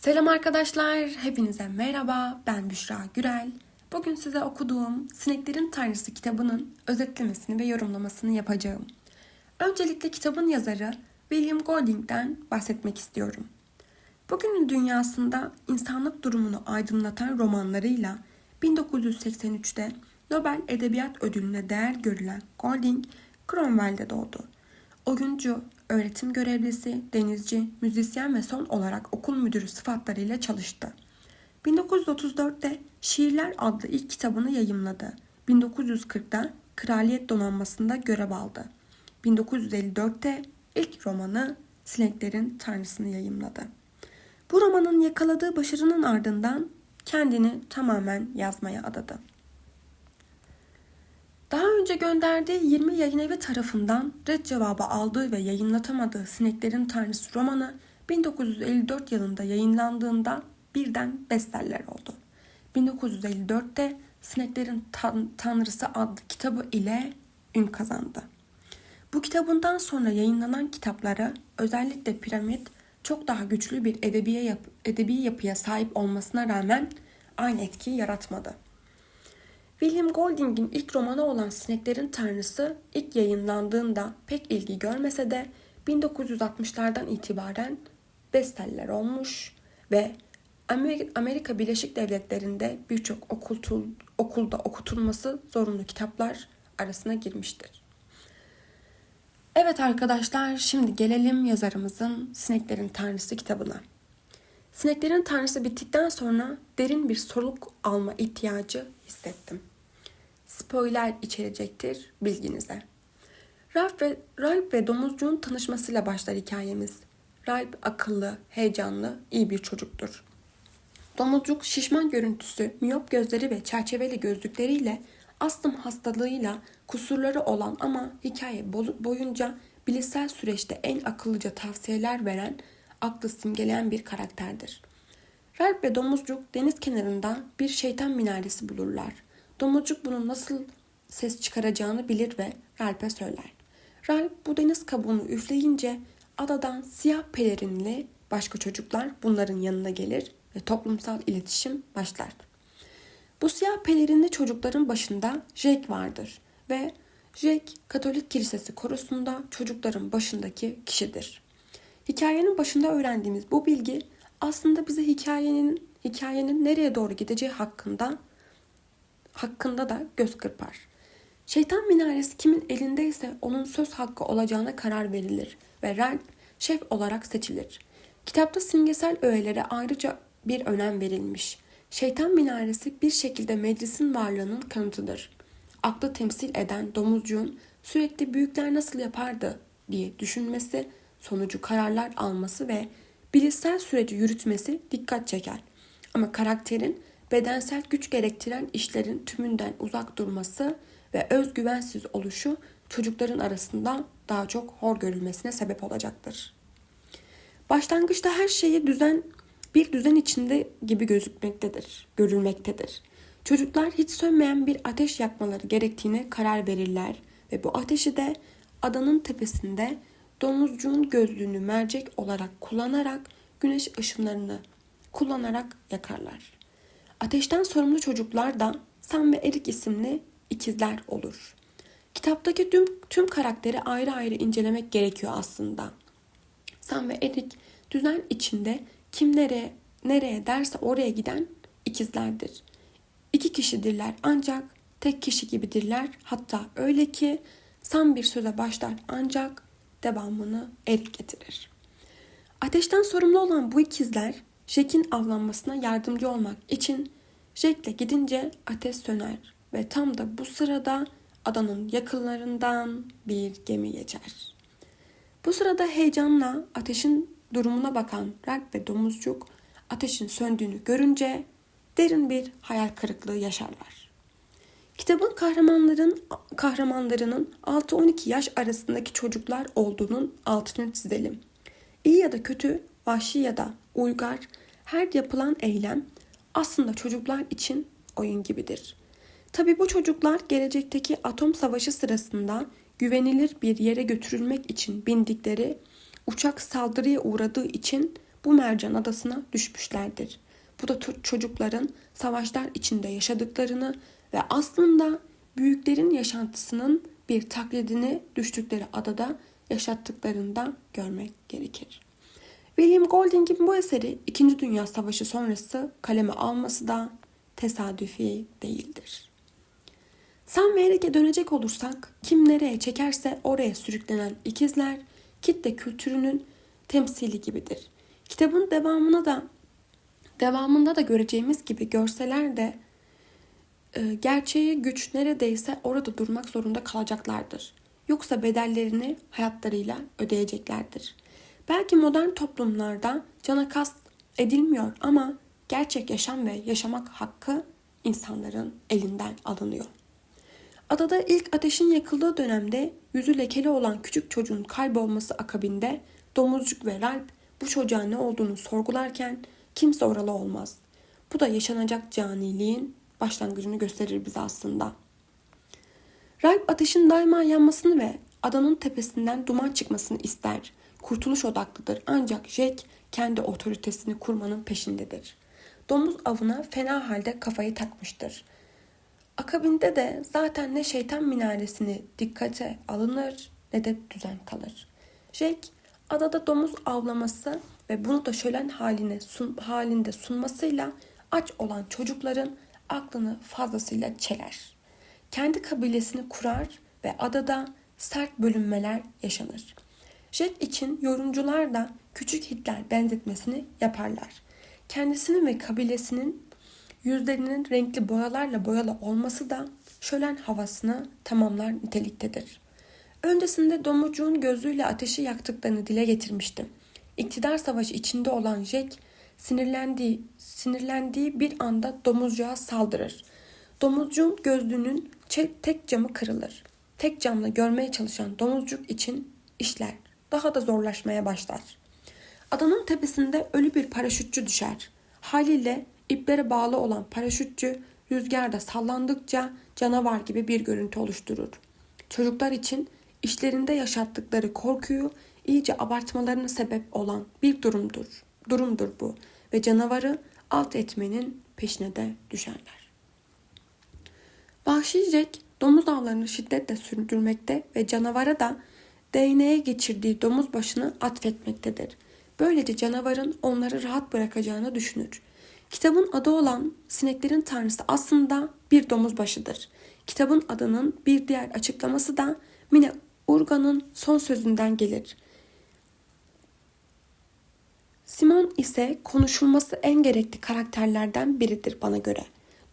Selam arkadaşlar, hepinize merhaba. Ben Büşra Gürel. Bugün size okuduğum Sineklerin Tanrısı kitabının özetlemesini ve yorumlamasını yapacağım. Öncelikle kitabın yazarı William Golding'den bahsetmek istiyorum. Bugünün dünyasında insanlık durumunu aydınlatan romanlarıyla 1983'te Nobel Edebiyat Ödülüne değer görülen Golding, Cromwell'de doğdu. Oyuncu, öğretim görevlisi, denizci, müzisyen ve son olarak okul müdürü sıfatlarıyla çalıştı. 1934'te Şiirler adlı ilk kitabını yayımladı. 1940'da Kraliyet Donanması'nda görev aldı. 1954'te ilk romanı Sineklerin Tanrısını yayımladı. Bu romanın yakaladığı başarının ardından kendini tamamen yazmaya adadı. Daha önce gönderdiği 20 yayın evi tarafından red cevabı aldığı ve yayınlatamadığı Sineklerin Tanrısı romanı 1954 yılında yayınlandığında birden bestseller oldu. 1954'te Sineklerin Tan- Tanrısı adlı kitabı ile ün kazandı. Bu kitabından sonra yayınlanan kitapları özellikle Piramit çok daha güçlü bir edebi, yap- edebi yapıya sahip olmasına rağmen aynı etkiyi yaratmadı. William Golding'in ilk romanı olan Sineklerin Tanrısı ilk yayınlandığında pek ilgi görmese de 1960'lardan itibaren bestseller olmuş ve Amerika Birleşik Devletleri'nde birçok okultul, okulda okutulması zorunlu kitaplar arasına girmiştir. Evet arkadaşlar şimdi gelelim yazarımızın Sineklerin Tanrısı kitabına. Sineklerin Tanrısı bittikten sonra derin bir soluk alma ihtiyacı hissettim. Spoiler içerecektir bilginize. Ralph ve, Ralph ve domuzcuğun tanışmasıyla başlar hikayemiz. Ralph akıllı, heyecanlı, iyi bir çocuktur. Domuzcuk şişman görüntüsü, miyop gözleri ve çerçeveli gözlükleriyle astım hastalığıyla kusurları olan ama hikaye boyunca bilişsel süreçte en akıllıca tavsiyeler veren, aklı simgeleyen bir karakterdir. Ralph ve Domuzcuk deniz kenarında bir şeytan minaresi bulurlar. Domuzcuk bunun nasıl ses çıkaracağını bilir ve Ralph'e söyler. Ralph bu deniz kabuğunu üfleyince adadan siyah pelerinli başka çocuklar bunların yanına gelir ve toplumsal iletişim başlar. Bu siyah pelerinli çocukların başında Jake vardır ve Jake Katolik Kilisesi korusunda çocukların başındaki kişidir. Hikayenin başında öğrendiğimiz bu bilgi aslında bize hikayenin hikayenin nereye doğru gideceği hakkında hakkında da göz kırpar. Şeytan minaresi kimin elindeyse onun söz hakkı olacağına karar verilir ve Ralph şef olarak seçilir. Kitapta simgesel öğelere ayrıca bir önem verilmiş. Şeytan minaresi bir şekilde meclisin varlığının kanıtıdır. Aklı temsil eden domuzcuğun sürekli büyükler nasıl yapardı diye düşünmesi, sonucu kararlar alması ve bilişsel süreci yürütmesi dikkat çeker. Ama karakterin bedensel güç gerektiren işlerin tümünden uzak durması ve özgüvensiz oluşu çocukların arasında daha çok hor görülmesine sebep olacaktır. Başlangıçta her şeyi düzen bir düzen içinde gibi gözükmektedir, görülmektedir. Çocuklar hiç sönmeyen bir ateş yakmaları gerektiğine karar verirler ve bu ateşi de adanın tepesinde domuzcuğun gözlüğünü mercek olarak kullanarak güneş ışınlarını kullanarak yakarlar. Ateşten sorumlu çocuklar da Sam ve Erik isimli ikizler olur. Kitaptaki tüm, tüm karakteri ayrı ayrı incelemek gerekiyor aslında. Sam ve Erik düzen içinde kim nereye, nereye derse oraya giden ikizlerdir. İki kişidirler ancak tek kişi gibidirler. Hatta öyle ki Sam bir söze başlar ancak devamını Erik getirir. Ateşten sorumlu olan bu ikizler Jack'in avlanmasına yardımcı olmak için Jack'le gidince ateş söner ve tam da bu sırada adanın yakınlarından bir gemi geçer. Bu sırada heyecanla ateşin durumuna bakan Ralph ve domuzcuk ateşin söndüğünü görünce derin bir hayal kırıklığı yaşarlar. Kitabın kahramanların kahramanlarının 6-12 yaş arasındaki çocuklar olduğunun altını çizelim. İyi ya da kötü, vahşi ya da uygar her yapılan eylem aslında çocuklar için oyun gibidir. Tabi bu çocuklar gelecekteki atom savaşı sırasında güvenilir bir yere götürülmek için bindikleri uçak saldırıya uğradığı için bu mercan adasına düşmüşlerdir. Bu da çocukların savaşlar içinde yaşadıklarını ve aslında büyüklerin yaşantısının bir taklidini düştükleri adada yaşattıklarında görmek gerekir. William Golding'in bu eseri 2. Dünya Savaşı sonrası kaleme alması da tesadüfi değildir. Sam ve dönecek olursak kim nereye çekerse oraya sürüklenen ikizler kitle kültürünün temsili gibidir. Kitabın devamına da devamında da göreceğimiz gibi görseler de e, gerçeği güç neredeyse orada durmak zorunda kalacaklardır. Yoksa bedellerini hayatlarıyla ödeyeceklerdir. Belki modern toplumlarda cana kast edilmiyor ama gerçek yaşam ve yaşamak hakkı insanların elinden alınıyor. Adada ilk ateşin yakıldığı dönemde yüzü lekeli olan küçük çocuğun kaybolması akabinde domuzcuk ve Ralp bu çocuğa ne olduğunu sorgularken kimse oralı olmaz. Bu da yaşanacak caniliğin başlangıcını gösterir bize aslında. Ralp ateşin daima yanmasını ve adanın tepesinden duman çıkmasını ister. Kurtuluş odaklıdır ancak Jack kendi otoritesini kurmanın peşindedir. Domuz avına fena halde kafayı takmıştır. Akabinde de zaten ne şeytan minaresini dikkate alınır ne de düzen kalır. Jack adada domuz avlaması ve bunu da şölen haline sun, halinde sunmasıyla aç olan çocukların aklını fazlasıyla çeler. Kendi kabilesini kurar ve adada sert bölünmeler yaşanır. Jack için yorumcular da küçük Hitler benzetmesini yaparlar. Kendisinin ve kabilesinin yüzlerinin renkli boyalarla boyalı olması da şölen havasını tamamlar niteliktedir. Öncesinde domuzcuğun gözüyle ateşi yaktıklarını dile getirmiştim. İktidar savaşı içinde olan Jack sinirlendiği, sinirlendiği bir anda domuzcuğa saldırır. Domuzcuğun gözlüğünün tek camı kırılır. Tek camla görmeye çalışan domuzcuk için işler daha da zorlaşmaya başlar. Adanın tepesinde ölü bir paraşütçü düşer. Haliyle iplere bağlı olan paraşütçü rüzgarda sallandıkça canavar gibi bir görüntü oluşturur. Çocuklar için işlerinde yaşattıkları korkuyu iyice abartmalarına sebep olan bir durumdur. Durumdur bu ve canavarı alt etmenin peşine de düşerler. Vahşi Jack domuz avlarını şiddetle sürdürmekte ve canavara da değneğe geçirdiği domuz başını atfetmektedir. Böylece canavarın onları rahat bırakacağını düşünür. Kitabın adı olan sineklerin tanrısı aslında bir domuz başıdır. Kitabın adının bir diğer açıklaması da Mine Urgan'ın son sözünden gelir. Simon ise konuşulması en gerekli karakterlerden biridir bana göre.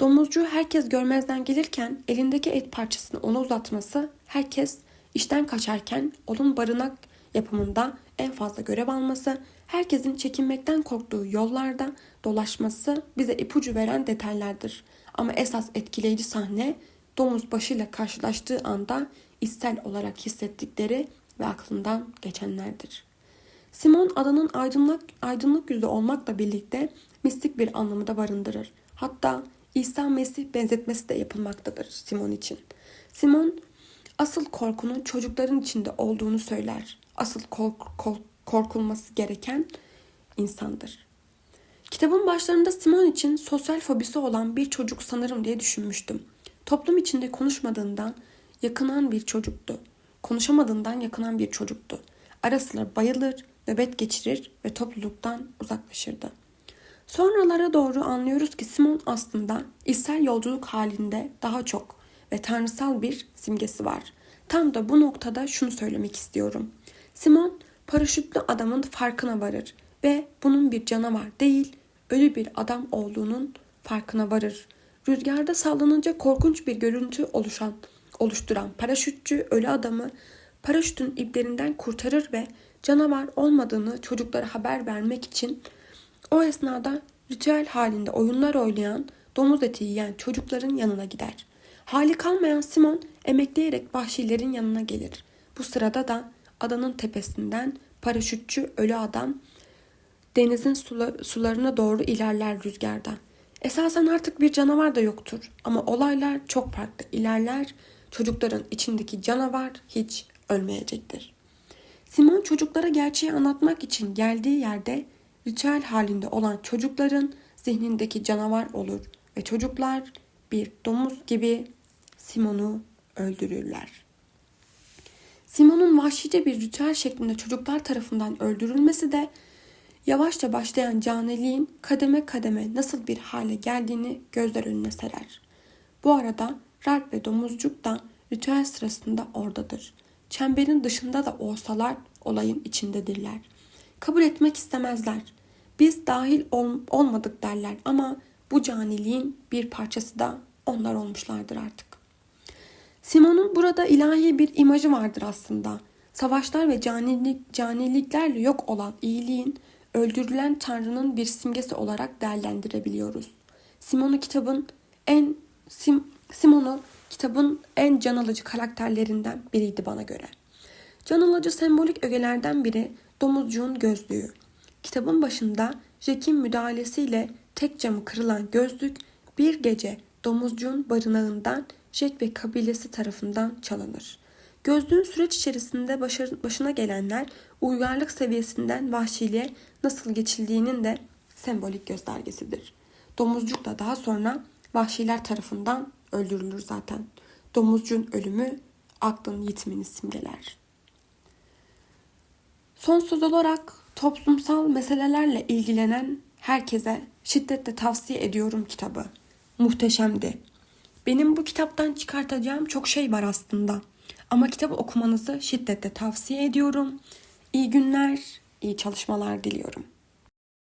Domuzcu herkes görmezden gelirken elindeki et parçasını ona uzatması, herkes işten kaçarken onun barınak yapımında en fazla görev alması, herkesin çekinmekten korktuğu yollarda dolaşması bize ipucu veren detaylardır. Ama esas etkileyici sahne domuz başıyla karşılaştığı anda istel olarak hissettikleri ve aklından geçenlerdir. Simon adanın aydınlık, aydınlık yüzü olmakla birlikte mistik bir anlamı da barındırır. Hatta İsa Mesih benzetmesi de yapılmaktadır Simon için. Simon asıl korkunun çocukların içinde olduğunu söyler. Asıl kork, kork, korkulması gereken insandır. Kitabın başlarında Simon için sosyal fobisi olan bir çocuk sanırım diye düşünmüştüm. Toplum içinde konuşmadığından yakınan bir çocuktu. Konuşamadığından yakınan bir çocuktu. Ara sıra bayılır, nöbet geçirir ve topluluktan uzaklaşırdı. Sonralara doğru anlıyoruz ki Simon aslında içsel yolculuk halinde daha çok ve tanrısal bir simgesi var. Tam da bu noktada şunu söylemek istiyorum. Simon paraşütlü adamın farkına varır ve bunun bir canavar değil, ölü bir adam olduğunun farkına varır. Rüzgarda sallanınca korkunç bir görüntü oluşan, oluşturan paraşütçü ölü adamı paraşütün iplerinden kurtarır ve canavar olmadığını çocuklara haber vermek için o esnada ritüel halinde oyunlar oynayan, domuz eti yiyen çocukların yanına gider. Hali kalmayan Simon emekleyerek vahşilerin yanına gelir. Bu sırada da adanın tepesinden paraşütçü ölü adam denizin sularına doğru ilerler rüzgarda. Esasen artık bir canavar da yoktur ama olaylar çok farklı ilerler. Çocukların içindeki canavar hiç ölmeyecektir. Simon çocuklara gerçeği anlatmak için geldiği yerde ritüel halinde olan çocukların zihnindeki canavar olur ve çocuklar bir domuz gibi Simon'u öldürürler. Simon'un vahşice bir ritüel şeklinde çocuklar tarafından öldürülmesi de yavaşça başlayan caniliğin kademe kademe nasıl bir hale geldiğini gözler önüne serer. Bu arada Ralph ve Domuzcuk da ritüel sırasında oradadır. Çemberin dışında da olsalar olayın içindedirler. Kabul etmek istemezler. Biz dahil ol- olmadık derler ama bu caniliğin bir parçası da onlar olmuşlardır artık. Simon'un burada ilahi bir imajı vardır aslında. Savaşlar ve canilik, caniliklerle yok olan iyiliğin öldürülen Tanrı'nın bir simgesi olarak değerlendirebiliyoruz. Simon'u kitabın en Sim, Simon'u kitabın en can alıcı karakterlerinden biriydi bana göre. Can alıcı sembolik ögelerden biri domuzcuğun gözlüğü. Kitabın başında Jack'in müdahalesiyle tek camı kırılan gözlük bir gece domuzcuğun barınağından Jack ve kabilesi tarafından çalınır. Gözlüğün süreç içerisinde başına gelenler uygarlık seviyesinden vahşiliğe nasıl geçildiğinin de sembolik göstergesidir. Domuzcuk da daha sonra vahşiler tarafından öldürülür zaten. Domuzcuğun ölümü aklın yitimini simgeler. Son söz olarak toplumsal meselelerle ilgilenen herkese şiddetle tavsiye ediyorum kitabı. Muhteşemdi. Benim bu kitaptan çıkartacağım çok şey var aslında. Ama kitabı okumanızı şiddetle tavsiye ediyorum. İyi günler, iyi çalışmalar diliyorum.